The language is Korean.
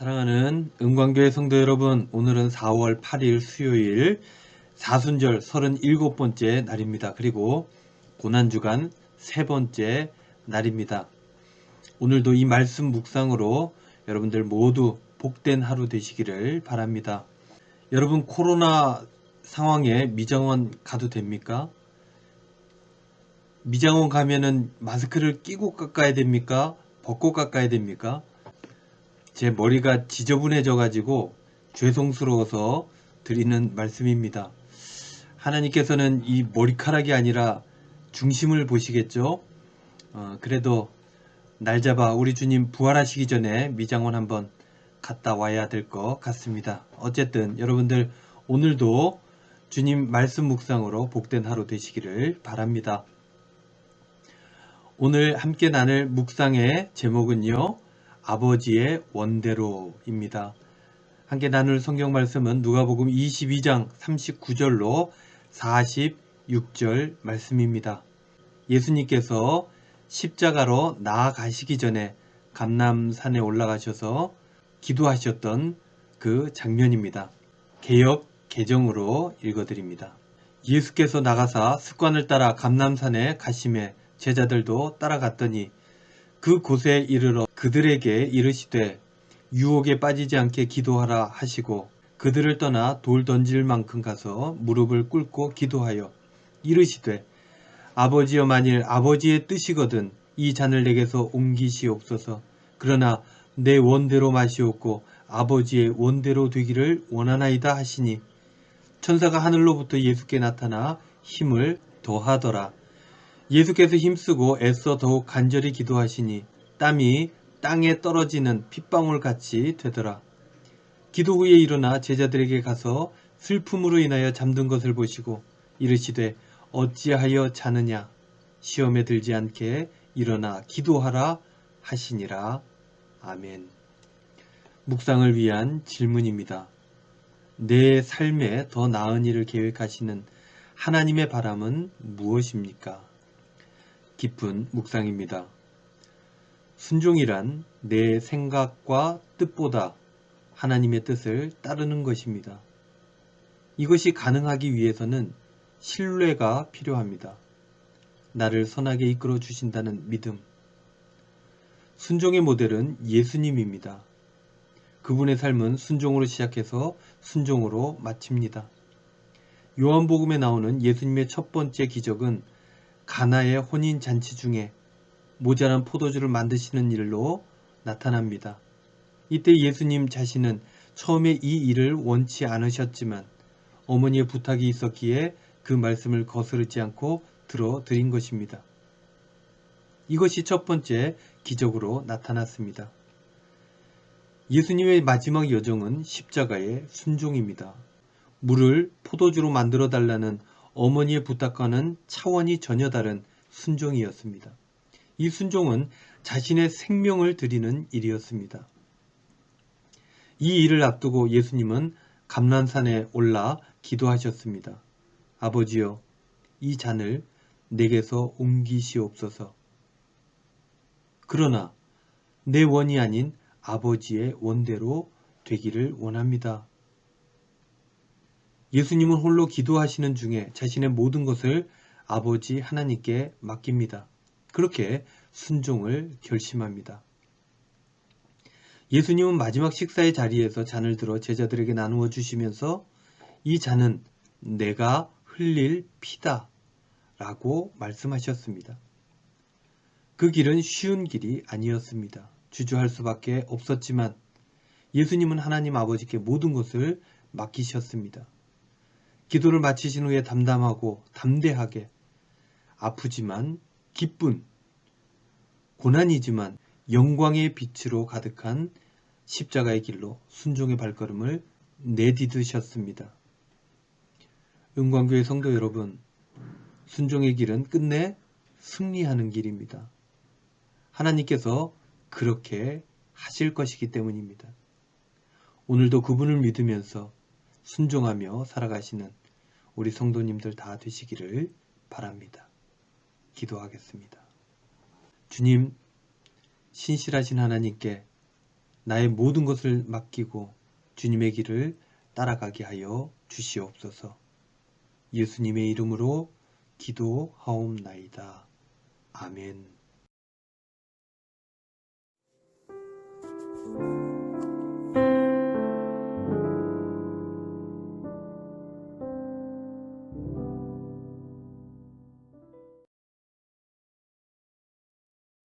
사랑하는 은광교회 성도 여러분, 오늘은 4월 8일 수요일 사순절 37번째 날입니다. 그리고 고난주간 세 번째 날입니다. 오늘도 이 말씀 묵상으로 여러분들 모두 복된 하루 되시기를 바랍니다. 여러분 코로나 상황에 미장원 가도 됩니까? 미장원 가면은 마스크를 끼고 깎아야 됩니까? 벗고 깎아야 됩니까? 제 머리가 지저분해져 가지고 죄송스러워서 드리는 말씀입니다. 하나님께서는 이 머리카락이 아니라 중심을 보시겠죠? 어, 그래도 날 잡아 우리 주님 부활하시기 전에 미장원 한번 갔다 와야 될 것 같습니다. 어쨌든 여러분들 오늘도 주님 말씀 묵상으로 복된 하루 되시기를 바랍니다. 오늘 함께 나눌 묵상의 제목은요. 아버지의 원대로입니다. 함께 나눌 성경 말씀은 누가복음 22장 39절로 46절 말씀입니다. 예수님께서 십자가로 나아가시기 전에 감남산에 올라가셔서 기도하셨던 그 장면입니다. 개역 개정으로 읽어드립니다. 예수께서 나가사 습관을 따라 감남산에 가심에 제자들도 따라갔더니 그 곳에 이르러 그들에게 이르시되 유혹에 빠지지 않게 기도하라 하시고 그들을 떠나 돌 던질 만큼 가서 무릎을 꿇고 기도하여 이르시되 아버지여 만일 아버지의 뜻이거든 이 잔을 내게서 옮기시옵소서. 그러나 내 원대로 마시옵고 아버지의 원대로 되기를 원하나이다 하시니 천사가 하늘로부터 예수께 나타나 힘을 더하더라 예수께서 힘쓰고 애써 더욱 간절히 기도하시니 땀이 땅에 떨어지는 핏방울 같이 되더라. 기도 후에 일어나 제자들에게 가서 슬픔으로 인하여 잠든 것을 보시고 이르시되 어찌하여 자느냐 시험에 들지 않게 일어나 기도하라 하시니라. 아멘. 묵상을 위한 질문입니다. 내 삶에 더 나은 일을 계획하시는 하나님의 바람은 무엇입니까? 깊은 묵상입니다. 순종이란 내 생각과 뜻보다 하나님의 뜻을 따르는 것입니다. 이것이 가능하기 위해서는 신뢰가 필요합니다. 나를 선하게 이끌어 주신다는 믿음. 순종의 모델은 예수님입니다. 그분의 삶은 순종으로 시작해서 순종으로 마칩니다. 요한복음에 나오는 예수님의 첫 번째 기적은 가나의 혼인 잔치 중에 모자란 포도주를 만드시는 일로 나타납니다. 이때 예수님 자신은 처음에 이 일을 원치 않으셨지만 어머니의 부탁이 있었기에 그 말씀을 거스르지 않고 들어드린 것입니다. 이것이 첫 번째 기적으로 나타났습니다. 예수님의 마지막 여정은 십자가의 순종입니다. 물을 포도주로 만들어 달라는 어머니의 부탁과는 차원이 전혀 다른 순종이었습니다. 이 순종은 자신의 생명을 드리는 일이었습니다. 이 일을 앞두고 예수님은 감난산에 올라 기도하셨습니다. 아버지여, 이 잔을 내게서 옮기시옵소서. 그러나 내 원이 아닌 아버지의 원대로 되기를 원합니다. 예수님은 홀로 기도하시는 중에 자신의 모든 것을 아버지 하나님께 맡깁니다. 그렇게 순종을 결심합니다. 예수님은 마지막 식사의 자리에서 잔을 들어 제자들에게 나누어 주시면서 이 잔은 내가 흘릴 피다 라고 말씀하셨습니다. 그 길은 쉬운 길이 아니었습니다. 주저할 수밖에 없었지만 예수님은 하나님 아버지께 모든 것을 맡기셨습니다. 기도를 마치신 후에 담담하고 담대하게 아프지만 기쁜 고난이지만 영광의 빛으로 가득한 십자가의 길로 순종의 발걸음을 내디드셨습니다. 은광교회 성도 여러분, 순종의 길은 끝내 승리하는 길입니다. 하나님께서 그렇게 하실 것이기 때문입니다. 오늘도 그분을 믿으면서 순종하며 살아가시는 우리 성도님들 다 되시기를 바랍니다. 기도하겠습니다. 주님, 신실하신 하나님께 나의 모든 것을 맡기고 주님의 길을 따라가게 하여 주시옵소서. 예수님의 이름으로 기도하옵나이다. 아멘.